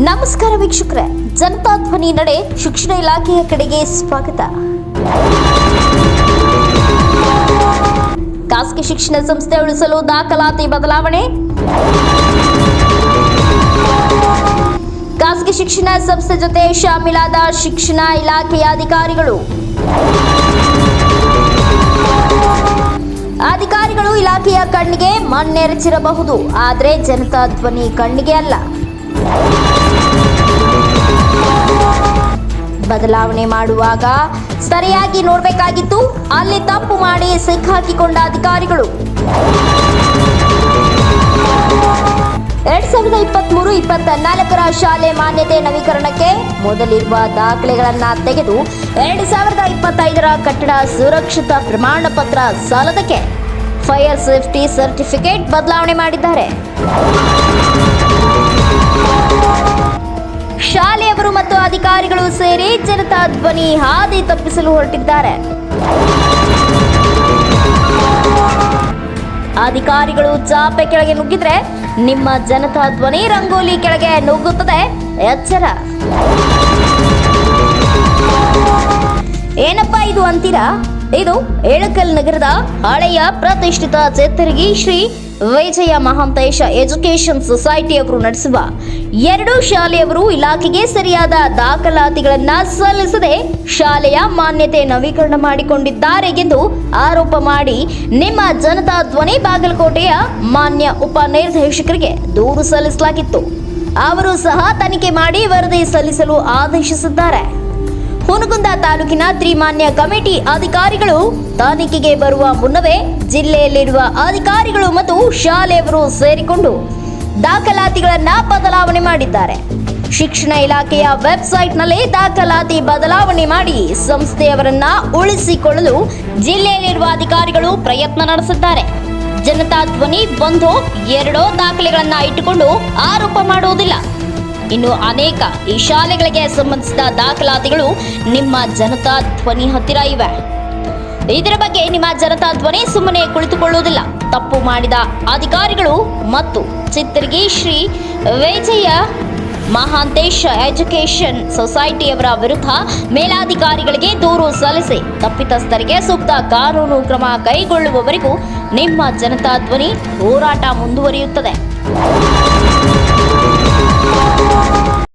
ನಮಸ್ಕಾರ ವೀಕ್ಷಕರೇ, ಜನತಾ ಧ್ವನಿ ನಡೆ ಶಿಕ್ಷಣ ಇಲಾಖೆಯ ಕಡೆಗೆ ಸ್ವಾಗತ. ಖಾಸಗಿ ಶಿಕ್ಷಣ ಸಂಸ್ಥೆ ಉಳಿಸಲು ದಾಖಲಾತಿ ಬದಲಾವಣೆ. ಖಾಸಗಿ ಶಿಕ್ಷಣ ಸಂಸ್ಥೆ ಜೊತೆ ಶಾಮೀಲಾದ ಶಿಕ್ಷಣ ಇಲಾಖೆಯ ಅಧಿಕಾರಿಗಳು. ಅಧಿಕಾರಿಗಳು ಇಲಾಖೆಯ ಕಣ್ಣಿಗೆ ಮಣ್ಣೆರಚಿರಬಹುದು, ಆದರೆ ಜನತಾ ಧ್ವನಿ ಕಣ್ಣಿಗೆ ಅಲ್ಲ. ಬದಲಾವಣೆ ಮಾಡುವಾಗ ಸರಿಯಾಗಿ ನೋಡಬೇಕಾಗಿತ್ತು. ಅಲ್ಲಿ ತಪ್ಪು ಮಾಡಿ ಸಿಕ್ಕಾಕಿಕೊಂಡ ಅಧಿಕಾರಿಗಳು. ಎರಡ್ ಸಾವಿರದ ಇಪ್ಪತ್ಮೂರು ಇಪ್ಪತ್ತ ನಾಲ್ಕರ ಶಾಲೆ ಮಾನ್ಯತೆ ನವೀಕರಣಕ್ಕೆ ಮೊದಲಿರುವ ದಾಖಲೆಗಳನ್ನ ತೆಗೆದು ಎರಡ್ ಸಾವಿರದ ಇಪ್ಪತ್ತೈದರ ಕಟ್ಟಡ ಸುರಕ್ಷಿತ ಪ್ರಮಾಣ ಪತ್ರ ಸಾಲದಕ್ಕೆ ಫೈರ್ ಸೇಫ್ಟಿ ಸರ್ಟಿಫಿಕೇಟ್ ಬದಲಾವಣೆ ಮಾಡಿದ್ದಾರೆ. ಶಾಲೆಯವರು ಮತ್ತು ಅಧಿಕಾರಿಗಳು ಸೇರಿ ಜನತಾ ಧ್ವನಿ ಹಾದಿ ತಪ್ಪಿಸಲು ಹೊರಟಿದ್ದಾರೆ. ಅಧಿಕಾರಿಗಳು ಚಾಪೆ ಕೆಳಗೆ ನುಗ್ಗಿದ್ರೆ ನಿಮ್ಮ ಜನತಾ ಧ್ವನಿ ರಂಗೋಲಿ ಕೆಳಗೆ ನುಗ್ಗುತ್ತದೆ ಎಚ್ಚರ. ಏನಪ್ಪಾ ಇದು ಅಂತೀರಾ? ಇದು ಏಳಕಲ್ ನಗರದ ಹಳೆಯ ಪ್ರತಿಷ್ಠಿತ ಚೇತರಿಗಿ ಶ್ರೀ ವಿಜಯ ಮಹಾಂತೇಶ ಎಜುಕೇಶನ್ ಸೊಸೈಟಿಯವರು ನಡೆಸುವ ಎರಡು ಶಾಲೆಯವರು ಇಲಾಖೆಗೆ ಸರಿಯಾದ ದಾಖಲಾತಿಗಳನ್ನು ಸಲ್ಲಿಸದೆ ಶಾಲೆಯ ಮಾನ್ಯತೆ ನವೀಕರಣ ಮಾಡಿಕೊಂಡಿದ್ದಾರೆ ಎಂದು ಆರೋಪ ಮಾಡಿ ನಿಮ್ಮ ಜನತಾ ಧ್ವನಿ ಬಾಗಲಕೋಟೆಯ ಮಾನ್ಯ ಉಪನಿರ್ದೇಶಕರಿಗೆ ದೂರು ಸಲ್ಲಿಸಲಾಗಿತ್ತು. ಅವರು ಸಹ ತನಿಖೆ ಮಾಡಿ ವರದಿ ಸಲ್ಲಿಸಲು ಆದೇಶಿಸಿದ್ದಾರೆ. ಹುನಗುಂದ ತಾಲೂಕಿನ ತ್ರಿಮಾನ್ಯ ಕಮಿಟಿ ಅಧಿಕಾರಿಗಳು ತನಿಖೆಗೆ ಬರುವ ಮುನ್ನವೇ ಜಿಲ್ಲೆಯಲ್ಲಿರುವ ಅಧಿಕಾರಿಗಳು ಮತ್ತು ಶಾಲೆಯವರು ಸೇರಿಕೊಂಡು ದಾಖಲಾತಿಗಳನ್ನ ಬದಲಾವಣೆ ಮಾಡಿದ್ದಾರೆ. ಶಿಕ್ಷಣ ಇಲಾಖೆಯ ವೆಬ್ಸೈಟ್ನಲ್ಲಿ ದಾಖಲಾತಿ ಬದಲಾವಣೆ ಮಾಡಿ ಸಂಸ್ಥೆಯವರನ್ನ ಉಳಿಸಿಕೊಳ್ಳಲು ಜಿಲ್ಲೆಯಲ್ಲಿರುವ ಅಧಿಕಾರಿಗಳು ಪ್ರಯತ್ನ ನಡೆಸಿದ್ದಾರೆ. ಜನತಾ ಧ್ವನಿ ಬಂದು ಎರಡೋ ದಾಖಲೆಗಳನ್ನ ಇಟ್ಟುಕೊಂಡು ಆರೋಪ ಮಾಡುವುದಿಲ್ಲ. ಇನ್ನು ಅನೇಕ ಈ ಶಾಲೆಗಳಿಗೆ ಸಂಬಂಧಿಸಿದ ದಾಖಲಾತಿಗಳು ನಿಮ್ಮ ಜನತಾ ಧ್ವನಿ ಹತ್ತಿರ ಇವೆ. ಇದರ ಬಗ್ಗೆ ನಿಮ್ಮ ಜನತಾ ಧ್ವನಿ ಸುಮ್ಮನೆ ಕುಳಿತುಕೊಳ್ಳುವುದಿಲ್ಲ. ತಪ್ಪು ಮಾಡಿದ ಅಧಿಕಾರಿಗಳು ಮತ್ತು ಚಿತ್ರಗಿ ಶ್ರೀ ವಿಜಯ ಮಹಾಂತೇಶ ಎಜುಕೇಷನ್ ಸೊಸೈಟಿಯವರ ವಿರುದ್ಧ ಮೇಲಾಧಿಕಾರಿಗಳಿಗೆ ದೂರು ಸಲ್ಲಿಸಿ ತಪ್ಪಿತಸ್ಥರಿಗೆ ಸೂಕ್ತ ಕಾನೂನು ಕ್ರಮ ಕೈಗೊಳ್ಳುವವರೆಗೂ ನಿಮ್ಮ ಜನತಾ ಧ್ವನಿ ಹೋರಾಟ ಮುಂದುವರಿಯುತ್ತದೆ. Thank you.